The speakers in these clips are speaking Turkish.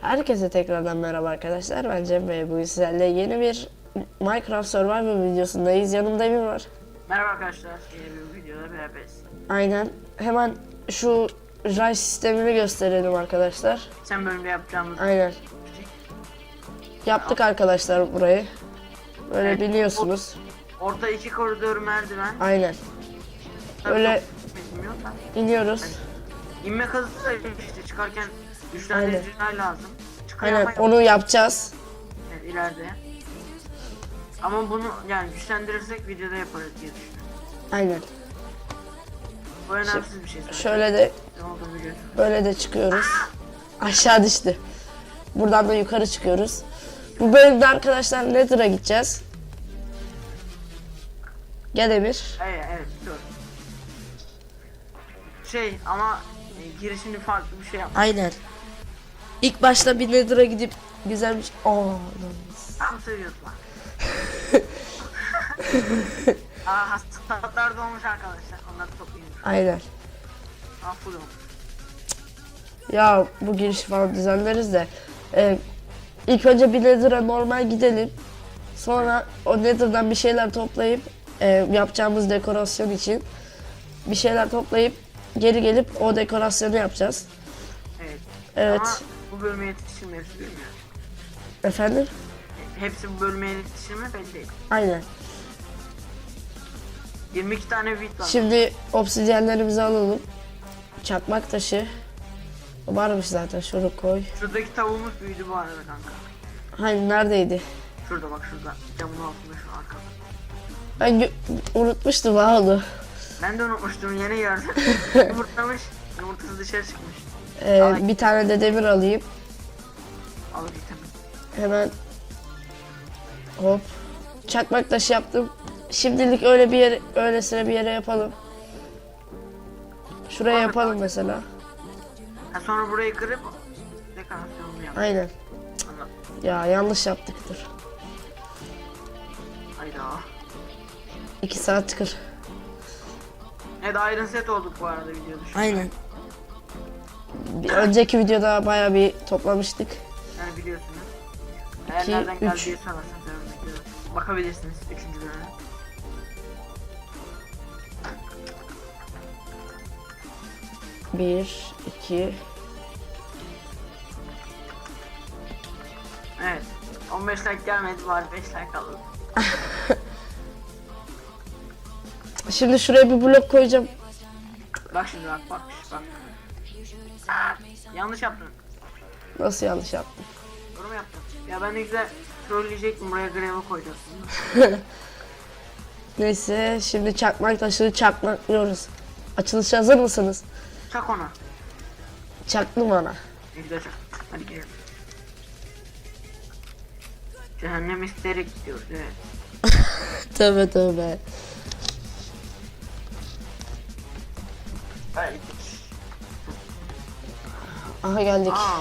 Herkese tekrardan merhaba arkadaşlar. Ben Cem Bey. Bugün sizlerle yeni bir Minecraft Survival videosundayız. Yanımda Emir var. Merhaba arkadaşlar, yeni bir videoda beraberiz. Aynen. Hemen şu ray sistemini gösterelim arkadaşlar. Sen bölümde yapacağımız Aynen. Yaptık arkadaşlar burayı. Böyle biliyorsunuz. Orta iki koridor merdiven. Aynen. Tabii Öyle çok bilmiyor da. iniyoruz. İnme hızı da işte çıkarken güçlendirici lazım. Aynen onu yapacağız. evet, ileride. Ama bunu yani güçlendirirsek videoda yaparız diye düşünüyorum. Aynen. Bu önemsiz bir şey zaten. Şöyle de Ne olduğunu biliyorsun. böyle de çıkıyoruz. Aşağı düştü. Buradan da yukarı çıkıyoruz. Bu bölümde arkadaşlar Nether'a gideceğiz. Gel Emir. Evet, evet, dur. Şey ama e, girişini farklı bir şey yap. Aynen. İlk başta bir Nether'a gidip güzel bir şey... Aa, Tam seviyorlar. Aa hastalıklar doğmuş arkadaşlar. Onları toplayayım. Aynen. Aa full olmuş. Ya bu girişi falan düzenleriz de. e, ilk önce bir Nether'a normal gidelim. Sonra o Nether'dan bir şeyler toplayıp e, yapacağımız dekorasyon için bir şeyler toplayıp geri gelip o dekorasyonu yapacağız. Evet. Evet. Ama bu bölüme yetişir mi hepsi bilmiyorum. Efendim? Hepsi bu bölüme yetişir mi belli değil. Aynen. 22 tane bit var. Şimdi obsidyenlerimizi alalım. Çakmak taşı. Varmış zaten şunu koy. Şuradaki tavuğumuz büyüdü bu arada kanka. Hani neredeydi? Şurada bak şurada. Camın altında şu arkada. Ben unutmuştum ha onu. Ben de unutmuştum yeni gördüm. Yumurtlamış. Yumurtası dışarı çıkmış. Ee, Ay. bir tane de demir alayım. Al vitamin. Hemen hop. Çakmak taşı yaptım. Şimdilik öyle bir yer, öylesine bir yere yapalım. Şuraya yapalım mesela. Ha sonra burayı kırıp dekorasyonunu yap. Aynen. Anladım. Ya yanlış yaptık 2 saat çıkar. Evet Iron Set olduk bu arada videoda. Aynen. Bir önceki videoda baya bir toplamıştık. Yani biliyorsunuz. Eğer İki, nereden üç. geldiği sorarsanız. Bakabilirsiniz 3. bölüme. Bir, iki, Evet. 15 like gelmedi var 5 like alalım. Şimdi şuraya bir blok koyacağım. Bak şimdi bak bak bak. Aa, yanlış yaptın. Nasıl yanlış yaptım? Yorum yaptın. Ya ben de güzel trolleyecektim buraya greve koyacaktım. Neyse şimdi çakmak taşını çakmaklıyoruz. Açılış hazır mısınız? Çak ona. Çaktım ana. Ne güzel çak. Hadi girelim. Cehennem isteyerek gidiyoruz evet. Tövbe tövbe. Aha geldik. Aa.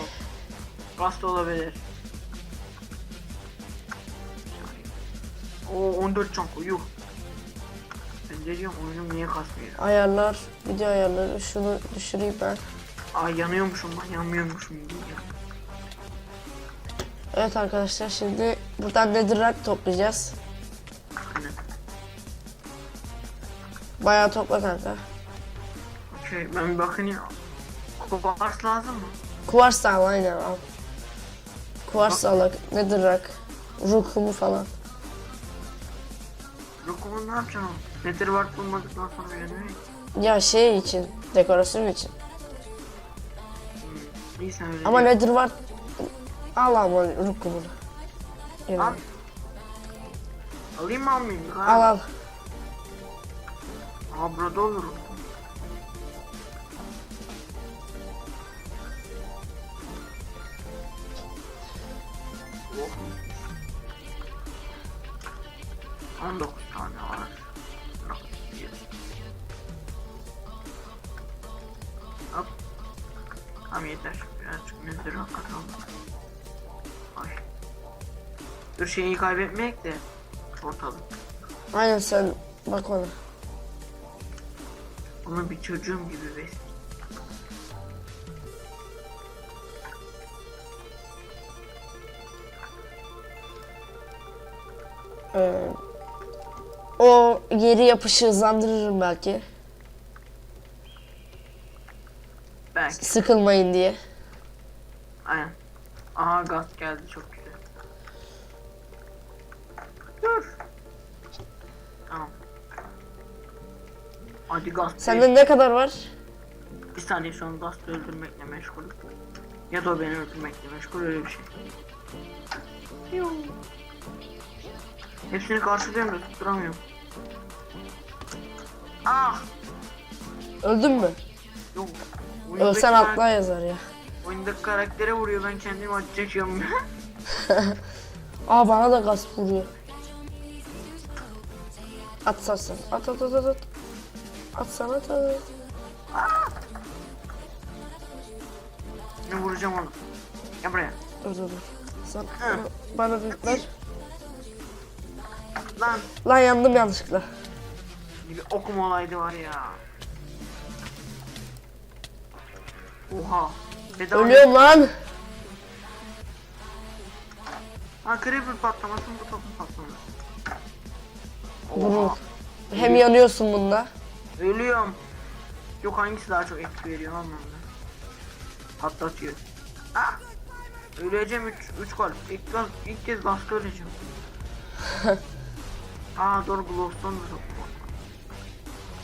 Rasta olabilir. Oo 14 çanko yuh. Ben de diyorum oyunum niye kasmıyor? Ayarlar, video ayarları. Şunu düşüreyim ben. Aa yanıyormuşum ben yanmıyormuşum diyeceğim. Evet arkadaşlar şimdi buradan netherrack toplayacağız. Aynen. Bayağı topla kanka. Okey ben bir bakayım. Kuvars lazım mı? Kuvars al aynen al. Kuvars al, netherrack, rukumu falan. Rokumu ne yapacaksın oğlum? Nether wart bulmadıktan sonra yanıyor ya. Şey için, dekorasyon için. İyi sen öyle Ama nether var. Al ama rukumunu. Yani, Al. Alayım mı almayayım mı? al al. Aa burada olur. Şeyi kaybetmeyek de ortalık. Aynen sen Bak ona. Onu bir çocuğum gibi besliyorum. Ee, o geri yapışı hızlandırırım belki. Belki. Sıkılmayın diye. Aynen. Aha gaz geldi çok güzel. Hadi gaz. Sende ne kadar var? Bir saniye şu an Gast'ı öldürmekle meşgul. Ya da o beni öldürmekle meşgul öyle bir şey. Yuh. Hepsini karşılıyorum da tutturamıyorum. Ah! Öldün mü? Yok. Oyundaki Ölsen karak- atla yazar ya. Oyundaki karaktere vuruyor ben kendimi çekiyorum. Aa bana da gaz vuruyor. At. At at at at. at. At sana at at. ne vuracağım onu. Gel buraya. Dur dur dur. Sen bana, bana bir ver. Lan. Lan yandım yanlışlıkla. Bir okum olaydı var ya. Oha. Bedava. Ölüyorum lan. Ha creeper patlamasın bu topu patlamasın. Bunu Oha. hem yanıyorsun bunda. Ölüyorum. Yok hangisi daha çok etki veriyor bende. Patlatıyor. Ah! Öleceğim 3 3 gol. İlk, ilk kez baskı öleceğim. Aa doğru Glowstone da soktum.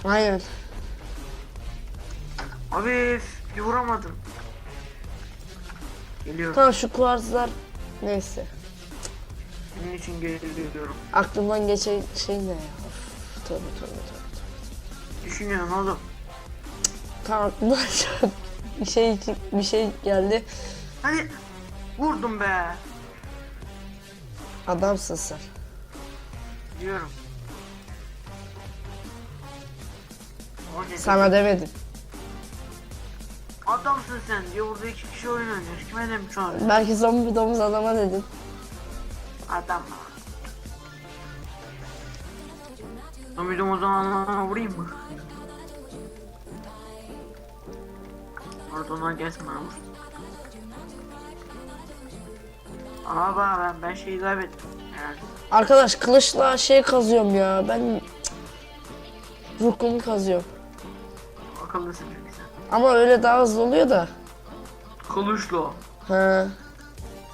Aynen. Abi bir vuramadım. Geliyorum. Tamam şu kuarzlar neyse. Senin için geliyorum. Aklımdan geçen şey ne ya? Of, tövbe tövbe tövbe. Düşünüyorum oğlum. Tamam bir şey bir şey geldi. Hadi vurdum be. Adamsın sen. Diyorum. O? Sana demedim. Adamsın sen diyor burada iki kişi oynuyor. Kime demiş onu? Belki zombi domuz adama dedim. Adam. Zombidim o zaman vurayım mı? Bana vur. Ama ben, ben şeyi kaybettim. Yani Arkadaş kılıçla şey kazıyorum ya. Ben Rukumu kazıyorum. akıllısın çünkü sen. Ama öyle daha hızlı oluyor da. Kılıçla. Ha.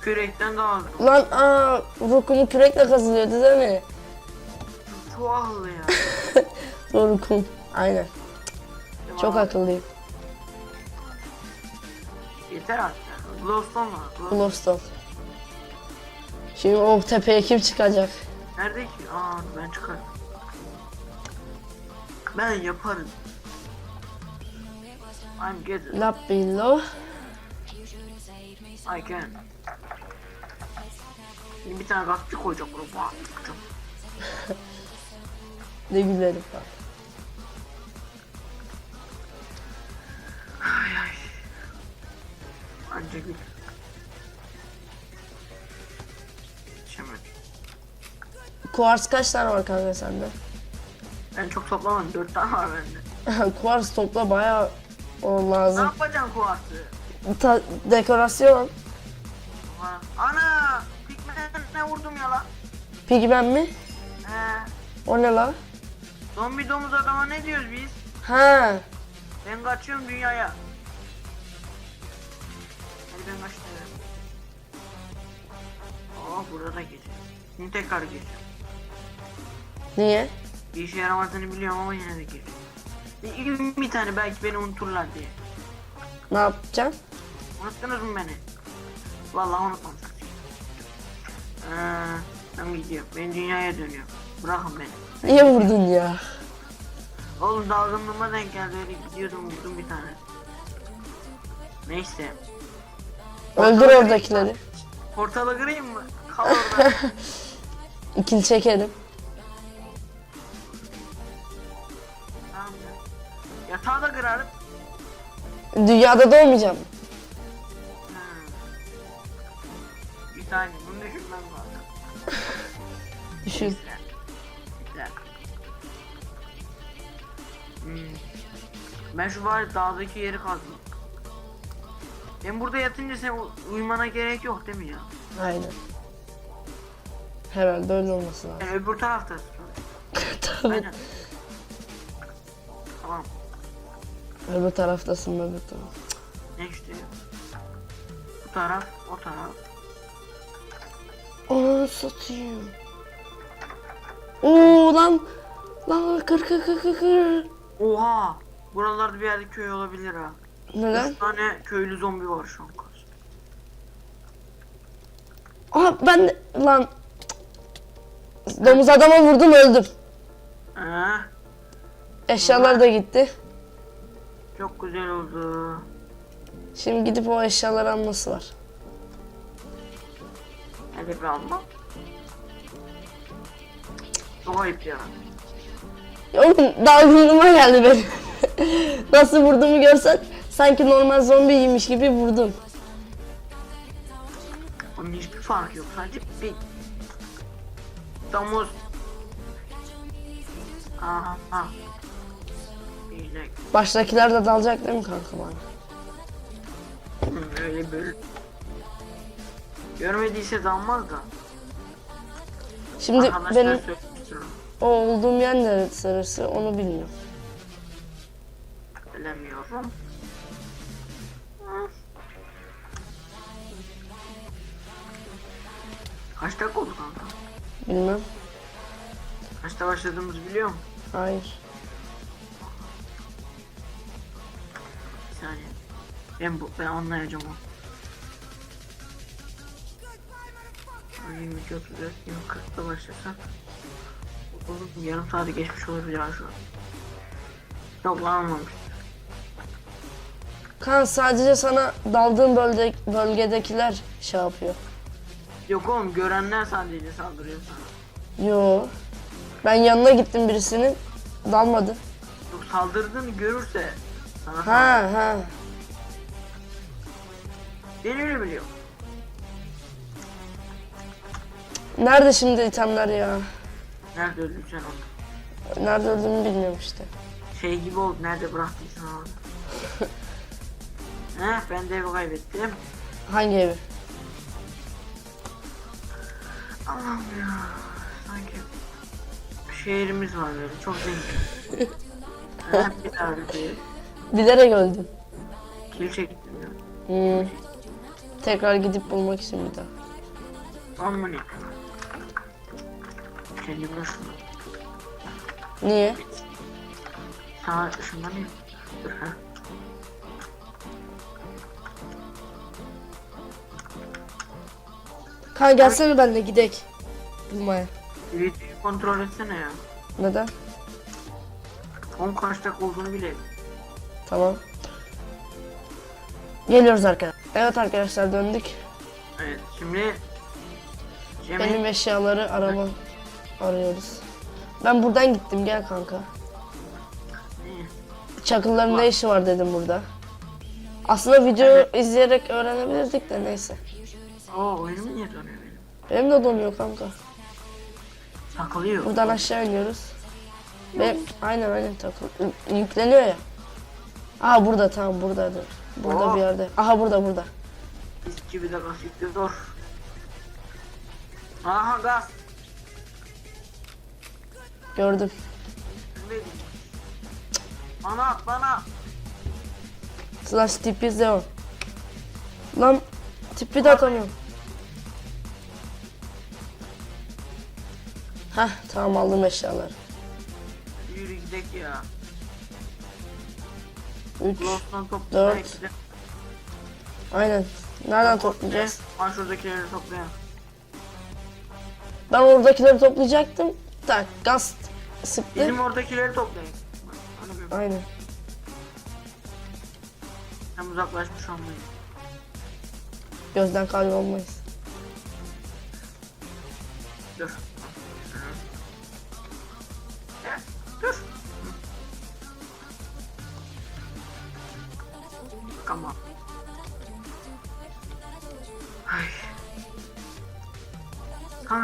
Kürekten daha hızlı. Lan aa Rukumu kürekle kazılıyordu değil mi? Çok ya. Doğru kum. Aynen. Çok akıllıyım. Yeter artık. Glowstone var. Glow- Glowstone. Şimdi o tepeye kim çıkacak? Nerede ki? Aa ben çıkarım. Ben yaparım. I'm good. Lap below. I can. Şimdi bir tane gazete koyacak buraya. Çıkacağım. Ne gülerim bak. Ay ay. Anca gül. Kuars kaç tane var kanka sende? Ben çok toplamadım. Dört tane var bende. Kuars topla bayağı o Ne lazım. yapacaksın kuartı? Ta- dekorasyon. Ha. Ana! Pigmen'e vurdum ya la. Pigmen mi? He. O ne la? Zombi domuz adama ne diyoruz biz? Ha. Ben kaçıyorum dünyaya. Ben kaçtım. Aa burada da geçeceğim. Şimdi tekrar geçeceğim. Niye? Bir işe yaramadığını biliyorum ama yine de geçeceğim. Bir, tane belki beni unuturlar diye. Ne yapacaksın? Unuttunuz mu beni? Vallahi unutmamışsınız. Ee, ben gidiyorum. Ben dünyaya dönüyorum. Bırakın beni. Niye vurdun ya? Oğlum dalgınlığıma denk geldi öyle gidiyordum vurdum bir tane. Neyse. Öldür oradakileri. Portala kırayım mı? Kal orada. İkili çekerim. tamam ya. Yatağı da kırarım. Dünyada doğmayacağım. Hmm. Bir saniye bunu düşünmem lazım. Düşün. Neyse. Bir dakika. Hmm. Ben şu bari dağdaki yeri kazdım. Ben burada yatınca sen uyumana gerek yok değil mi ya? Aynen. Herhalde öyle olması lazım. Sen öbür taraftasın. Tabii. Aynen. Tamam. Öbür taraftasın öbür taraf. Ne işte? Bu taraf, o taraf. Onu satayım. Oo lan. Lan kır kır kır kır kır. Oha! Buralarda bir yerde köy olabilir ha. Neden? Üç tane köylü zombi var şu an. Aha ben de... Lan. Domuz adama vurdum öldüm. Ee, Eşyalar da gitti. çok güzel oldu. Şimdi gidip o eşyaları alması var. Hadi bir alma. Çok ayıp ya. Ya Oğlum dalgınlığıma geldi benim. Nasıl vurduğumu görsen sanki normal zombiymiş gibi vurdum. Onun hiçbir farkı yok. Sadece bir domuz. Aha. aha. İyice. Baştakiler de dalacak değil mi kanka bana? Hı, öyle böyle. Görmediyse dalmaz da. Şimdi Arkadaşlar benim söylemiştir o olduğum yer neresi onu bilmiyorum. Bilemiyorum. Kaç dakika oldu kanka? Bilmem. Kaçta başladığımızı biliyor musun? Hayır. Bir saniye. Ben bu ben anlayacağım o. 22 34 20 40'da başlasak Oğlum yarım saati geçmiş olabilir ya şu an. Yok lan olmamış. Kan sadece sana daldığın bölge, bölgedekiler şey yapıyor. Yok oğlum görenler sadece saldırıyor sana. Yo. Ben yanına gittim birisinin. Dalmadı. Yok saldırdığını görürse sana saldırır. Ha ha. Ben öyle biliyorum. Nerede şimdi itemler ya? Nerede öldün sen onu? Nerede öldüğümü bilmiyorum işte. Şey gibi oldu nerede bıraktıysan orada. Heh ben de evi kaybettim. Hangi evi? Allah'ım ya. Sanki şehrimiz var böyle çok zengin. Heh bir daha bir Bilerek öldüm. kil çektim ya. Hmm. Tekrar gidip bulmak için bir daha. Amma ne? Kendimle şunu. Niye? Sana ne? Dur ha. Kan gelsene benimle gidek. Bulmaya. Videoyu kontrol etsene ya. Neden? 10 kaç dakika olduğunu bile. Tamam. Geliyoruz arkadaşlar. Evet arkadaşlar döndük. Evet şimdi Cemil Benim eşyaları arama arıyoruz. Ben buradan gittim gel kanka. Çakılların ne işi var dedim burada. Aslında video izleyerek öğrenebilirdik de neyse. Oo oyunum niye dönüyor benim? Benim de donuyor kanka. Takılıyor. Buradan aşağı iniyoruz. Ve aynen aynen takıl. Yükleniyor ya. Aha burada tamam buradadır. Burada Oo. bir yerde. Aha burada burada. Biz gibi de gaz yüklüyor. Aha gaz. Gördüm. Diyeyim? Bana bana. Slash tipi zero. Lan tipi de atamıyorum. Hah tamam aldım eşyaları. Yürü gidek ya. 3 Lost'tan Dört. toplayalım. aynen. Nereden toplayacağız? Ben şuradakileri toplayalım. Ben oradakileri toplayacaktım. Tak gaz sıktı. Bizim oradakileri bir Aynen. hem uzaklaşmış olmayız. Gözden kaybolmayız. Dur.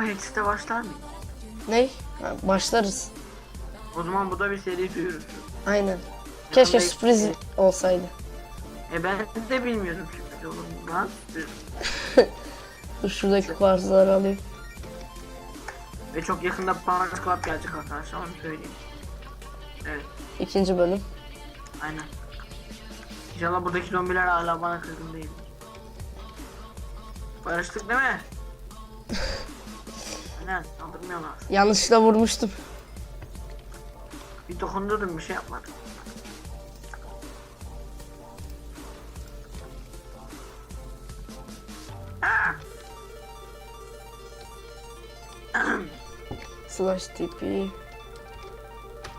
Hexit'e başlar mı? Ney? Ha, başlarız. O zaman bu da bir seri duyurusu. Aynen. Keşke Yanında- sürpriz olsaydı. E ben de bilmiyordum sürpriz olur mu? Sürpriz. Dur şuradaki kuarzları alayım. Ve çok yakında Punch Club gelecek arkadaşlar onu söyleyeyim. Evet İkinci bölüm. aynen. İnşallah buradaki zombiler hala bana kızgın değil. Barıştık değil mi? Aynen saldırmıyorlar. Yanlışlıkla vurmuştum. Bir dokundurdum bir şey yapmadım. Slash TP.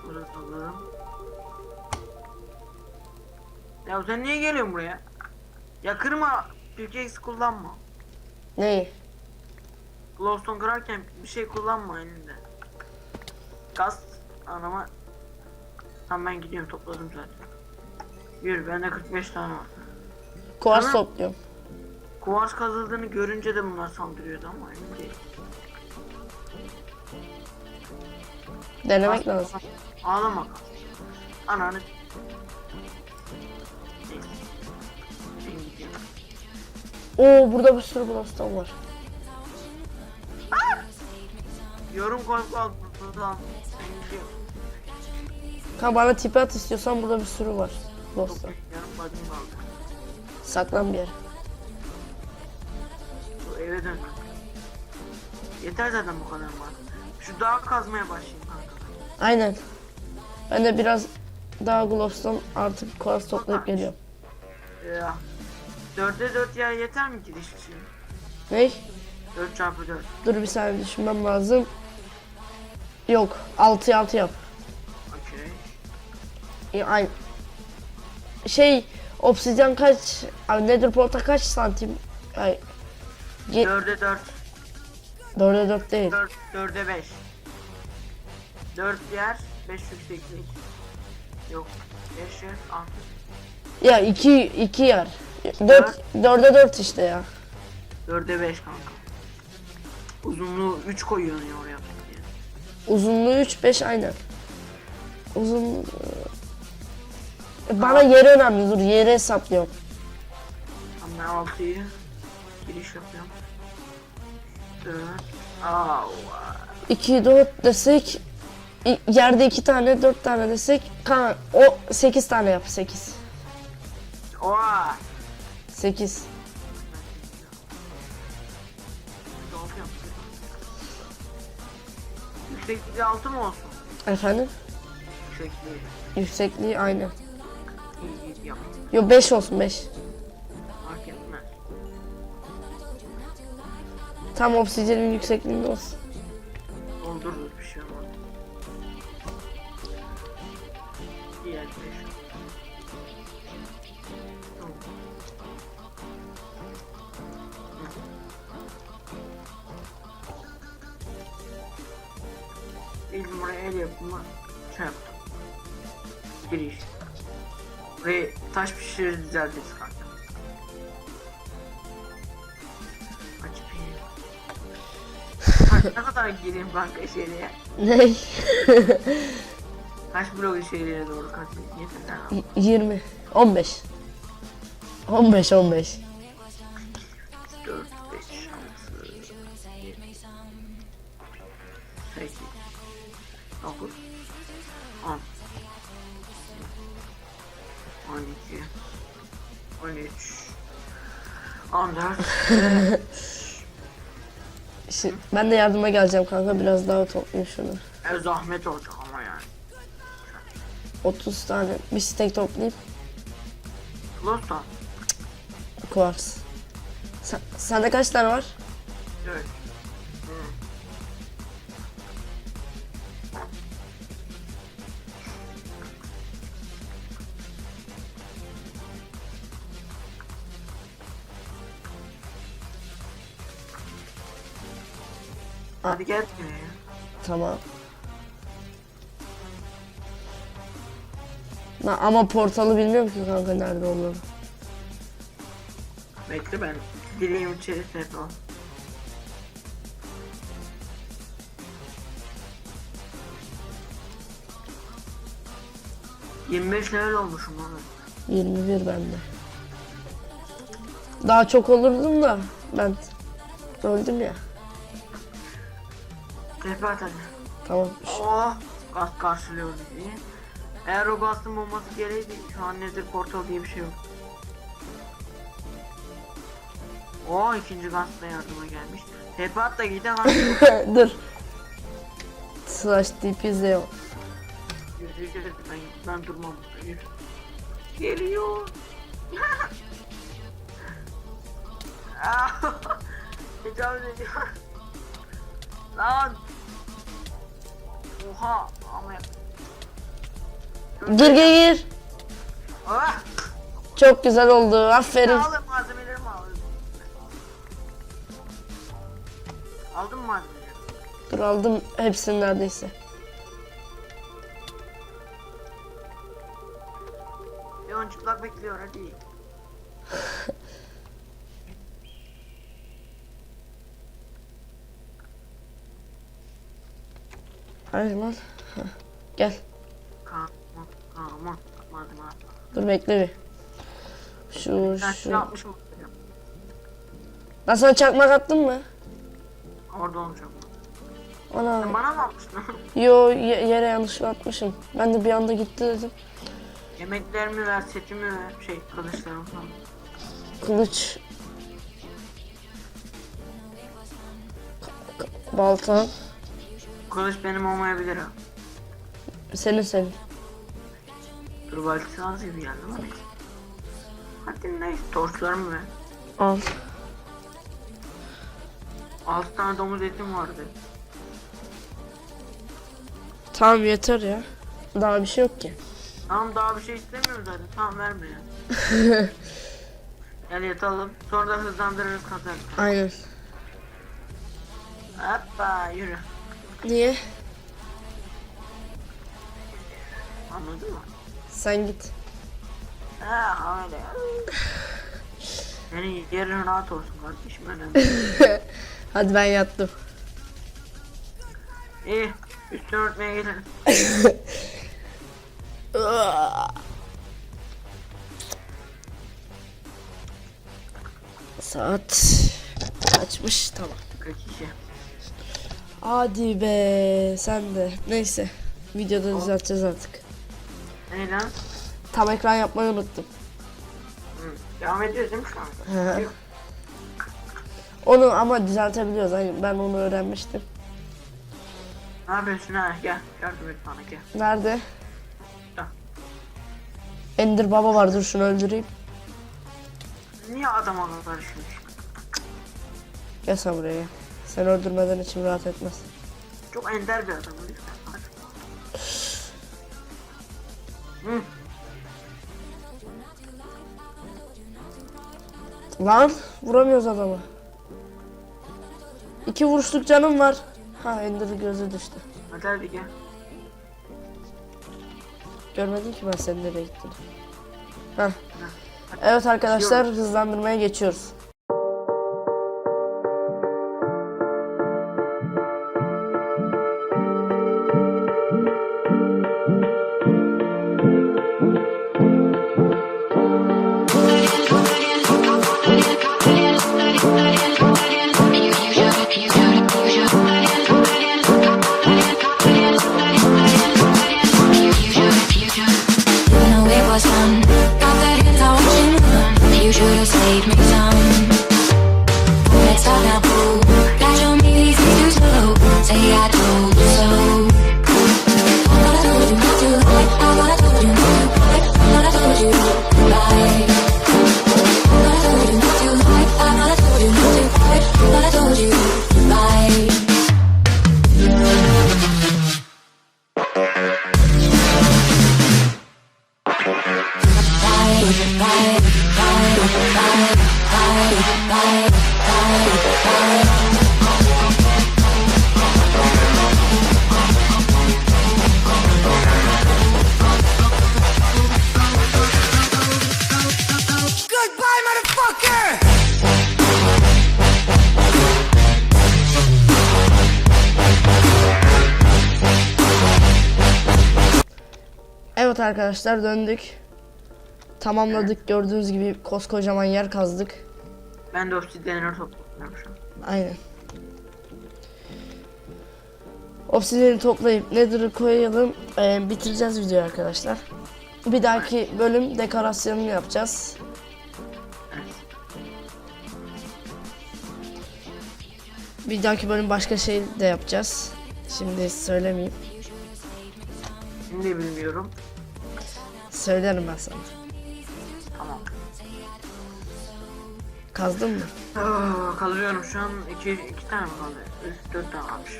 Bırakalım. Ya sen niye geliyorsun buraya? Ya kırma. Pickaxe kullanma. Neyi? Glowstone kırarken bir şey kullanma elinde. Gaz anama. Tamam ben gidiyorum topladım zaten. Yürü bende 45 tane var. Kuarz Tamam. topluyorum. Kuvars kazıldığını görünce de bunlar saldırıyordu ama emin değilim. Denemek Bas- lazım. Ağlama. Ananı. Oo burada bir sürü blostom var. Yorum korku al buradan. Ben gidiyorum. Ha bana tipi at istiyorsan burada bir sürü var. Yarım kaldı. Saklan bir yere. Eve dön. Yeter zaten bu kadar var. Şu dağı kazmaya başlayayım kanka. Aynen. Ben de biraz daha glowstone artık kuarz toplayıp geliyorum. Ya. 4'e 4 ya yeter mi ki diş için? Ney? 4 çarpı 4. Dur bir saniye düşünmem lazım. Yok. 6'ya 6 yap. Okey. Şey obsidyen kaç? Abi Nether porta kaç santim? Ay. 4'e 4. 4'e 4 değil. 4, 4'e 5. 4 yer, 5 yükseklik. Yok. 5 yer, 6. Ya 2 2 yer. 4 4'e 4 işte ya. 4'e 5 kanka. Uzunluğu 3 koyuyorsun ya oraya. Uzunluğu 3 5 aynen. Uzun bana yeri önemli dur yeri hesaplıyorum. Ben 6'yı giriş yapıyorum. 4. Aa, 2 4 desek i- yerde 2 tane 4 tane desek kan o 8 tane yap 8. Oha. 8. Yüksekliği 6 mı olsun? Efendim? Yüksekliği. Yüksekliği aynı. İyi iyi yap. Yo 5 olsun 5. Fark etmez. Tam obsidyenin yüksekliğinde olsun. Doldururuz bir şey olmaz. Diğer 5. Biz buraya el yapımı şey yaptım. Giriş. Buraya taş pişirir düzeltiriz kanka. Ne kadar gireyim kanka içeriye? Ne? Kaç blok içeriye doğru kaç yeter lan. 20. 15. 15 15. 13, 14, Şimdi ben de yardıma geleceğim kanka biraz daha toplayayım şunu. e, zahmet olacak ama yani. 30 tane bir stek toplayıp Losta, kuars. Sen, sende kaç tane var? evet. Hadi gel buraya. Tamam. Na, ama portalı bilmiyorum ki kanka nerede olduğunu. Bekle ben dileğim içerisine yapalım. 25 level olmuşum abi. 21 bende. Daha çok olurdum da ben öldüm ya. Rehber hadi. Tamam. Oh! Gaz karşılıyor bizi. Eğer o gazın olması gereğiydi şu an nedir portal diye bir şey yok. O ikinci gaz da yardıma gelmiş. Tepe at da gide gaz. Dur. Slash DP Zeo. Yürü yürü ben, ben durmam. Yürü. Geliyor. Ah! Tecavüz ediyor. Lan. Oha ama Gir gir gir. Ah! Çok güzel oldu. Aferin. Alın malzemelerimi alın. Aldın mı malzemeleri? Dur aldım hepsini neredeyse. Leon çıplak bekliyor hadi. Hayır lan. Heh. Gel. Kalma, kalma. Malzeme at. Dur bekle bir. Şu Ben şu. Ben sana çakmak attım mı? Orada olacak. Ana. Sen bana mı atmıştın? Yo ye- yere yanlışlıkla atmışım. Ben de bir anda gitti dedim. Yemeklerimi ver, setimi ver. Şey, kılıçlarımı falan. Kılıç. Balta. Kılıç benim olmayabilir ha. Senin senin. Dur belki az gibi geldi neyse. Hadi neyse, torçlarımı ver. Al. 6 tane domuz etim vardı. Tamam yeter ya. Daha bir şey yok ki. Tamam daha bir şey istemiyorum zaten. Tamam verme ya. Gel yatalım. Sonra da hızlandırırız kazarız. Aynen. Hoppa yürü. Niye? Anladın mı? Sen git. Ha öyle. Senin yerin rahat olsun kardeşim önemli. Hadi ben yattım. İyi. Üstünü örtmeye gelelim. Saat kaçmış tamam. Kaç kişi? Hadi be sen de. Neyse. Videoda düzelteceğiz artık. Ne lan? Tam ekran yapmayı unuttum. Hı. Devam ediyoruz değil mi şu an? He. Onu ama düzeltebiliyoruz. Hani ben onu öğrenmiştim. Ne yapıyorsun ha? Gel. Yardım et bana gel. Nerede? Gel. Ender Baba var. Dur şunu öldüreyim. Niye adam ona karışmış? Gel sen buraya. Sen öldürmeden içim rahat etmez. Çok ender bir adam. Hı. Lan vuramıyoruz adamı. İki vuruşluk canım var. Ha Ender'ın gözü düştü. Hadi hadi gel. Görmedin ki ben senin nereye gittiğini. Heh. Evet arkadaşlar hızlandırmaya geçiyoruz. Arkadaşlar döndük. Tamamladık. Gördüğünüz gibi koskocaman yer kazdık. Ben de obsidyenleri topluyorum şu an. Aynen. Obsidiyeni toplayıp Nether'ı koyalım. Ee, bitireceğiz videoyu arkadaşlar. Bir dahaki bölüm dekorasyonunu yapacağız. Evet. Bir dahaki bölüm başka şey de yapacağız. Şimdi söylemeyeyim. Şimdi bilmiyorum. Söylerim ben sana. Tamam. Kazdın mı? Aa, kaldırıyorum şu an iki, iki tane mi kaldı? Üst dört tane kalmış.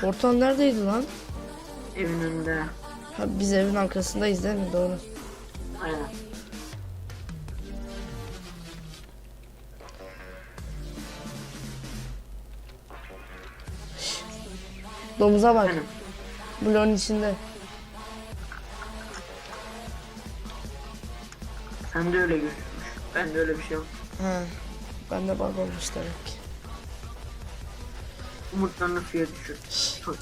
Portal neredeydi lan? Evin önünde. Ha, biz evin arkasındayız değil mi? Doğru. Aynen. Domuza bak. Benim. Bloğun içinde. Sen de öyle gözükmüş. Ben de öyle bir şey yok. Ben de bug olmuş demek ki. Umutlarını suya düşür. Tut.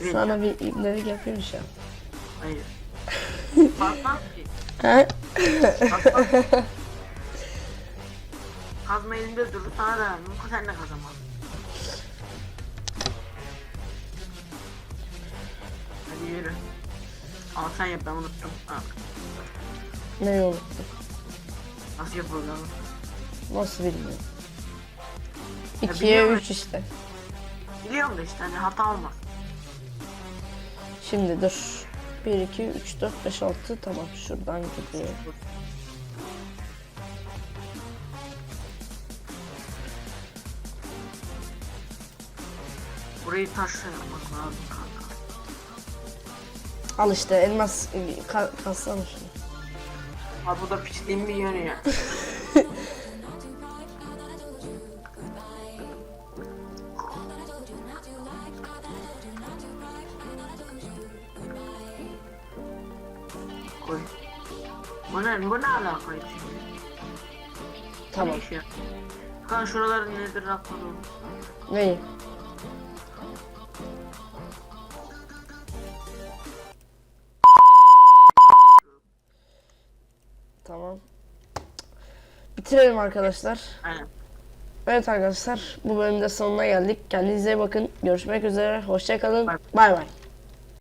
Evet. Sana bir ibnelik yapayım an. Hayır. Batmaz ki. He? Batmaz. Kazma elinde durur sana da mümkün sen de kazamazsın. Hadi yürü. Al sen yap ben unuttum. Ha, Ne yolu? nasıl yapılır? Nasıl bilmiyorum. Ya 2'ye biliyorum. 3 işte. Biliyorum da işte hani hata olmaz. Şimdi dur. 1, 2, 3, 4, 5, 6 tamam şuradan gidiyor. Burayı taşla yapmak lazım kanka. Al işte elmas ka şunu. Ha bu da piçliğin bir yönü ya. Koy. Bu ne, bu ne alakaydı şimdi? Tamam. Ne iş ya? Kan şuraları nedir atmadı Neyi? Bitirelim arkadaşlar. Aynen. Evet arkadaşlar bu bölümde sonuna geldik. Kendinize bakın. Görüşmek üzere. Hoşçakalın. Bay bay.